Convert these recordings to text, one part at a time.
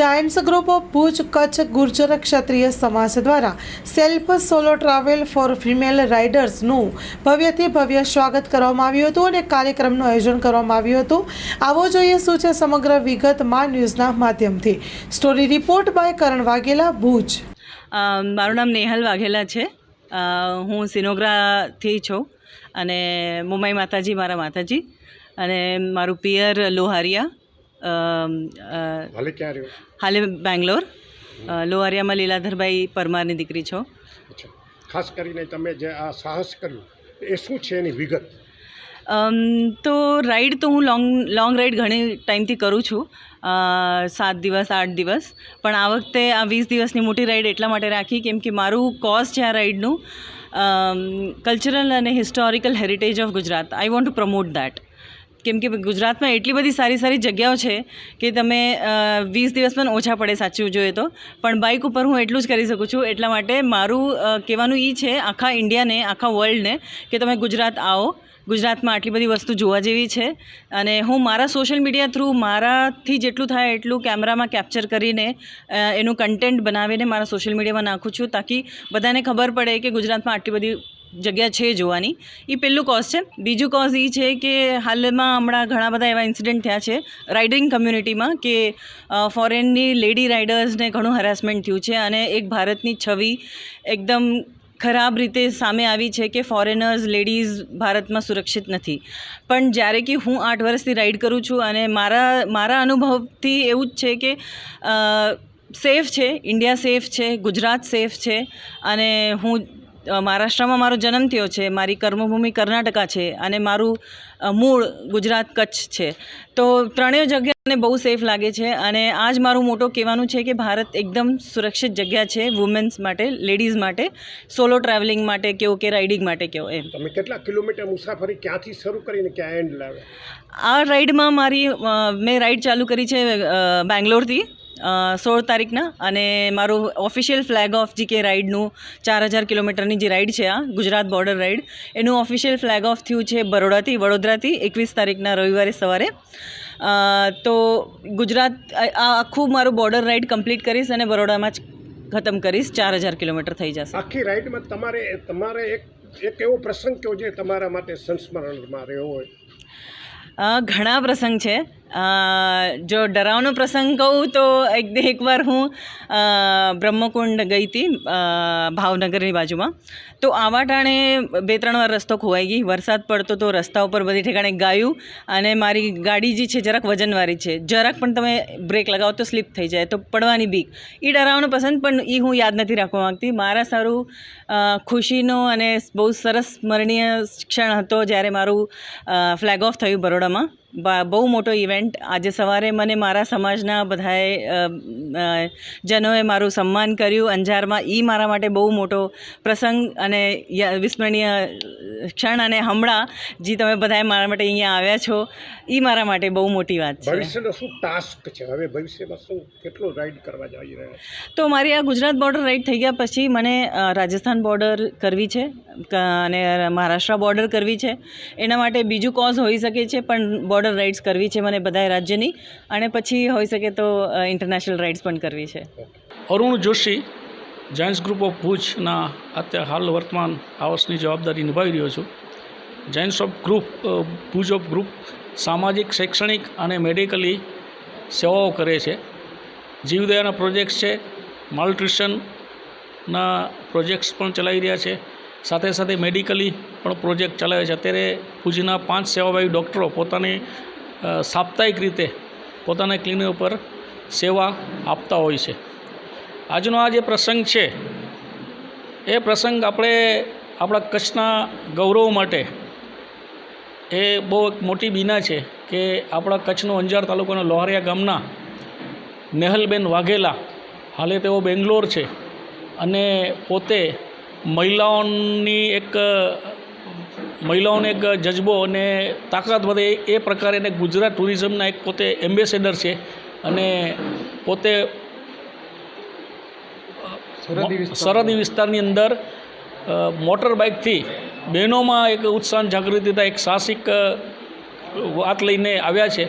Giants group of Bhuj Kutch Gurjar Kshatriya Samaj દ્વારા self solo travel for female રાઇડર્સનું ભવ્યથી ભવ્ય સ્વાગત કરવામાં આવ્યું હતું અને કાર્યક્રમનું આયોજન કરવામાં આવ્યું હતું. આવો જોઈએ શું છે સમગ્ર વિગત મા ન્યૂઝના માધ્યમથી. Story report by Karan Vaghela Bhuj મારું નામ નેહલ વાઘેલા છે. હું સિનોગ્રાથી છું અને મુંબઈ માતાજી, મારા માતાજી અને મારું પિયર લોહારિયા. હાલે ક્યાં રહ્યો? હાલે બેંગ્લોર. અ, લોહારિયામાં લીલાધરભાઈ પરમારની દીકરી છો. ખાસ કરીને તમે જે આ સાહસ કર્યું એ શું છે એની વિગત? તો રાઈડ તો હું લોંગ લોંગ રાઈડ ઘણી ટાઈમથી કરું છું. સાત દિવસ આઠ દિવસ. પણ આ વખતે આ વીસ દિવસની મોટી રાઈડ એટલા માટે રાખી કેમ કે મારું કોઝ છે આ રાઈડનું. કલ્ચરલ અને historical heritage of Gujarat. I want to promote that કેમ કે ગુજરાતમાં એટલી બધી સારી સારી જગ્યાઓ છે કે તમે વીસ દિવસ પણ ઓછા પડે સાચું જોઈએ તો. પણ બાઇક ઉપર હું એટલું જ કરી શકું છું, એટલા માટે મારું કહેવાનું એ છે, આખા ઇન્ડિયાને આખા વર્લ્ડને કે તમે ગુજરાત આવો. ગુજરાતમાં આટલી બધી વસ્તુ જોવા જેવી છે. અને હું મારા સોશિયલ મીડિયા થ્રુ મારાથી જેટલું થાય એટલું કેમેરામાં કેપ્ચર કરીને એનું કન્ટેન્ટ બનાવીને મારા સોશિયલ મીડિયામાં નાખું છું, તાકી બધાને ખબર પડે કે ગુજરાતમાં આટલી બધી જગ્યા છે જોવાની. એ પહેલું કોઝ છે. બીજું કોઝ એ છે કે હાલમાં હમણાં ઘણા બધા એવા ઇન્સિડન્ટ થયા છે રાઇડિંગ કમ્યુનિટીમાં કે ફોરેનની લેડી રાઇડર્સને ઘણું હેરાસમેન્ટ થયું છે અને એક ભારતની છબી એકદમ ખરાબ રીતે સામે આવી છે કે ફોરેનર્સ લેડીઝ ભારતમાં સુરક્ષિત નથી. પણ જ્યારે કે હું આઠ વર્ષથી રાઈડ કરું છું અને મારા મારા અનુભવથી એવું જ છે કે સેફ છે ઇન્ડિયા સેફ છે, ગુજરાત સેફ છે અને હું મહારાષ્ટ્રમાં મારો જન્મ થયો છે. મારી કર્મભૂમિ કર્ણાટકા છે અને મારું મૂળ ગુજરાત કચ્છ છે. તો ત્રણેય જગ્યાને બહુ સેફ લાગે છે અને આ જ મારું મોટો કહેવાનું છે કે ભારત એકદમ સુરક્ષિત જગ્યા છે વુમેન્સ માટે લેડીઝ માટે સોલો ટ્રાવેલિંગ માટે કેવો કે રાઇડિંગ માટે કેવો એમ. તમે કેટલા કિલોમીટર મુસાફરી ક્યાંથી શરૂ કરીને ક્યાં એન્ડ લાવે આ રાઈડમાં મારી મેં રાઈડ ચાલુ કરી છે બેંગ્લોરથી. સોળ તારીખના અને મારું ઓફિશિયલ ફ્લેગ ઓફ જીકે રાઈડનું ચાર હજાર કિલોમીટરની જે રાઈડ છે આ ગુજરાત બોર્ડર રાઈડ એનું ઓફિશિયલ ફ્લેગ ઓફ થયું છે બરોડાથી વડોદરાથી એકવીસ તારીખના રવિવારે સવારે. તો ગુજરાત આ આખું મારું બોર્ડર રાઈડ કમ્પ્લીટ કરીશ અને બરોડામાં જ ખતમ કરીશ ચાર હજાર કિલોમીટર થઈ જશે. આખી રાઈડમાં તમારે તમારે એક એક એવો પ્રસંગ કયો જે તમારા માટે સંસ્મરણમાં રહ્યો હોય? ઘણા પ્રસંગ છે. જો ડરાવનો પ્રસંગ કહું તો એક એકવાર હું બ્રહ્મકુંડ ગઈ હતી ભાવનગરની બાજુમાં. તો આવા ટાણે બે ત્રણ વાર રસ્તો ખોવાઈ ગઈ. વરસાદ પડતો તો રસ્તા ઉપર બધી ઠેકાણે ગાયું અને મારી ગાડી જે છે જરાક વજનવાળી છે. જરાક પણ તમે બ્રેક લગાવો તો સ્લીપ થઈ જાય, તો પડવાની બીક. એ ડરાવનો પસંદ પણ એ હું યાદ નથી રાખવા માંગતી. મારા સારું ખુશીનો અને બહુ સરસ સ્મરણીય ક્ષણ હતો જ્યારે મારું ફ્લેગ ઓફ થયું બરોડામાં. બહુ મોટો ઇવેન્ટ આજે સવારે મને મારા સમાજના બધાએ જનોએ મારું સન્માન કર્યું. અંજારમાં એ મારા માટે બહુ મોટો પ્રસંગ અને વિસ્મરણીય ક્ષણ અને હમણાં જે તમે બધાએ મારા માટે અહીંયા આવ્યા છો એ મારા માટે બહુ મોટી વાત છે. ભવિષ્યનો શું ટાસ્ક છે? હવે ભવિષ્યમાં શું કેટલું રાઈડ કરવા જઈ રહ્યા તો મારી આ ગુજરાત બોર્ડર રાઈડ થઈ ગયા પછી મને રાજસ્થાન બોર્ડર કરવી છે અને મહારાષ્ટ્ર બોર્ડર કરવી છે. એના માટે બીજું કોઝ હોઈ શકે છે પણ બોર્ડર રાઇડ્સ કરવી છે મને બધા રાજ્યની. અને પછી હોઈ શકે તો ઇન્ટરનેશનલ રાઇડ્સ પણ કરવી છે. Arun Joshi Giants group of ભુજના અત્યારે હાલ વર્તમાન આ વર્ષની જવાબદારી નિભાવી રહ્યો છું. Giants of group Bhuj of group સામાજિક, શૈક્ષણિક અને મેડિકલી સેવાઓ કરે છે. જીવદયાના પ્રોજેક્ટ્સ છે માલ્ટ્રિશનના પ્રોજેક્ટ્સ પણ ચલાવી રહ્યા છે. સાથે સાથે મેડિકલી પણ પ્રોજેક્ટ ચલાવે છે. અત્યારે ભુજના પાંચ સેવાભાવી ડૉક્ટરો પોતાની સાપ્તાહિક રીતે પોતાના ક્લિનિક ઉપર સેવા આપતા હોય છે. આજનો આ જે પ્રસંગ છે, એ પ્રસંગ આપણે આપણા કચ્છના ગૌરવ માટે એ બહુ એક મોટી બીના છે કે આપણા કચ્છનો અંજાર તાલુકાના લોહારિયા ગામના નેહલબેન વાઘેલા, હાલે તેઓ બેંગ્લોર છે અને પોતે મહિલાઓની એક, મહિલાઓને એક જજ્બો અને તાકાત વધે એ પ્રકારે એને ગુજરાત ટુરિઝમના એક પોતે એમ્બેસેડર છે. અને પોતે સરહદી વિસ્તારની અંદર મોટર બાઇકથી બહેનોમાં એક ઉત્સાહ જાગૃતિ એક સાહસિક વાત લઈને આવ્યા છે.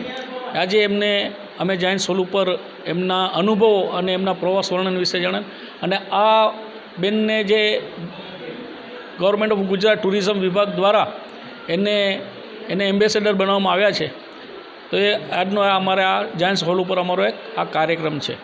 આજે એમને અમે જાયન્ટ સોલ ઉપર એમના અનુભવો અને એમના પ્રવાસ વર્ણન વિશે જણાવ્યું અને આ બેનને જે ગવર્મેન્ટ ઓફ ગુજરાત ટુરિઝમ વિભાગ દ્વારા એને એને એમ્બેસેડર બનાવવામાં આવ્યા છે. તો એ આજનો અમારે આ જાયન્ટ્સ હોલ ઉપર અમારો એક આ કાર્યક્રમ છે.